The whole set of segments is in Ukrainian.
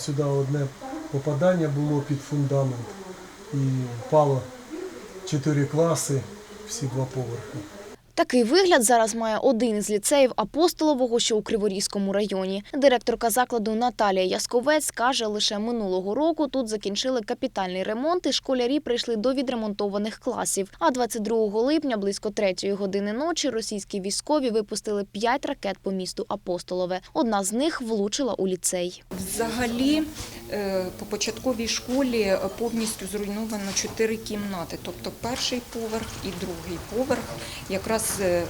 Сюди одне попадання було під фундамент і впало чотири класи, всі два поверхи. Такий вигляд зараз має один із ліцеїв Апостолового, що у Криворізькому районі. Директорка закладу Наталія Ясковець каже, лише минулого року тут закінчили капітальний ремонт і школярі прийшли до відремонтованих класів. А 22 липня, близько 3 години ночі, російські військові випустили 5 ракет по місту Апостолове. Одна з них влучила у ліцей. Взагалі по початковій школі е, повністю зруйновано чотири кімнати, тобто перший поверх і другий поверх якраз е, е,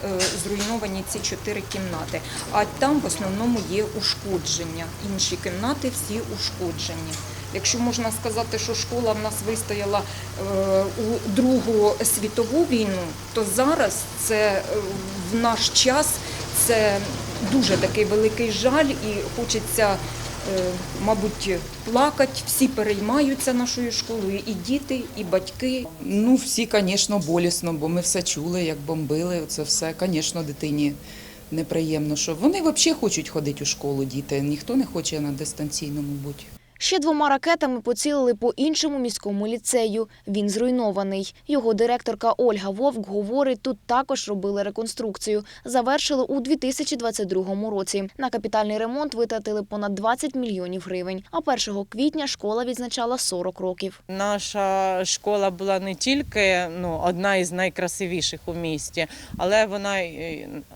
зруйновані ці чотири кімнати. А там в основному є ушкодження. Інші кімнати всі ушкоджені. Якщо можна сказати, що школа в нас вистояла е, у Другу світову війну, то зараз це е, в наш час це дуже такий великий жаль і хочеться е, мабуть, плакати. Всі переймаються нашою школою, і діти, і батьки. Ну, всі, звісно, болісно, бо ми все чули, як бомбили. Це все, звісно, дитині неприємно. Що вони взагалі хочуть ходити у школу, діти. Ніхто не хоче на дистанційному бути. Ще двома ракетами поцілили по іншому міському ліцею. Він зруйнований. Його директорка Ольга Вовк говорить, тут також робили реконструкцію. Завершили у 2022 році. На капітальний ремонт витратили понад 20 мільйонів гривень. А 1 квітня школа відзначала 40 років. Наша школа була не тільки ну, одна із найкрасивіших у місті, але вона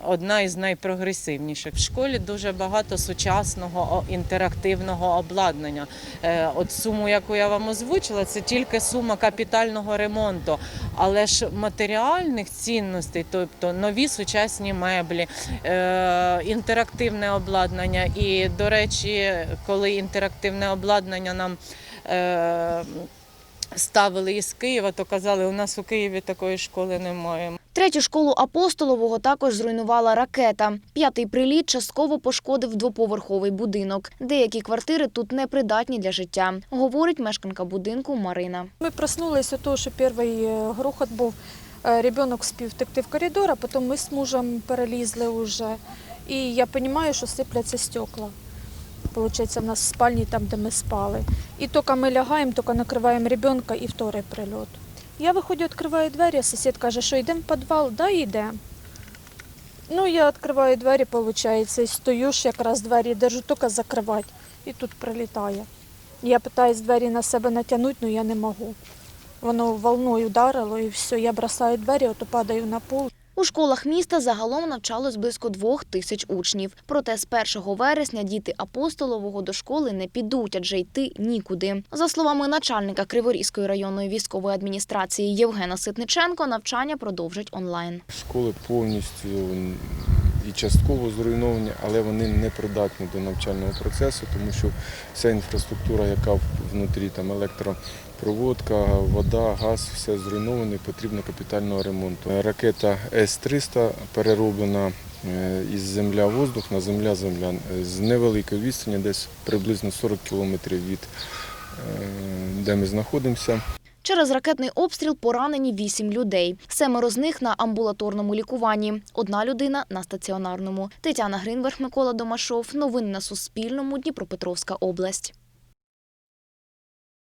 одна із найпрогресивніших. В школі дуже багато сучасного інтерактивного обладнання. Е, От суму, яку я вам озвучила, це тільки сума капітального ремонту, але ж матеріальних цінностей, тобто нові сучасні меблі, е, інтерактивне обладнання. І, до речі, коли інтерактивне обладнання нам е, ставили із Києва, то казали, у нас у Києві такої школи немає. Третю школу Апостолового також зруйнувала ракета. П'ятий приліт частково пошкодив двоповерховий будинок. Деякі квартири тут непридатні для життя, говорить мешканка будинку Марина. Ми проснулися того, що перший е, грохот був. Е, Ребенок спів втекти в коридор, а потім ми з мужем перелізли вже. І я розумію, що сипляться стекла. Получається, в нас в спальні, там, де ми спали. І тільки ми лягаємо, тільки накриваємо ребенка і вторий прильот. Я виходжу, відкриваю двері, сусід каже, що йдемо в підвал, да, йдемо. Ну, я відкриваю двері, виходить, і стою ж якраз двері, держу тільки закривати, і тут прилітає. Я питаюсь двері на себе натягнути, але я не можу. Воно волною вдарило і все, я бросаю двері, ото падаю на пол. У школах міста загалом навчалось близько двох тисяч учнів. Проте з 1 вересня діти Апостолового до школи не підуть, адже йти нікуди. За словами начальника Криворізької районної військової адміністрації Євгена Ситниченко, навчання продовжать онлайн. Школи повністю і частково зруйновані, але вони не придатні до навчального процесу, тому що вся інфраструктура, яка внутрі, там електропроводка, вода, газ, все зруйноване, потрібно капітального ремонту. Ракета С-300 перероблена е, із земля-воздух на земля-земля з невеликої відстані, десь приблизно 40 кілометрів від е, де ми знаходимося. Через ракетний обстріл поранені вісім людей. Семеро з них на амбулаторному лікуванні. Одна людина на стаціонарному. Тетяна Гринверх, Микола Домашов. Новини на Суспільному. Дніпропетровська область.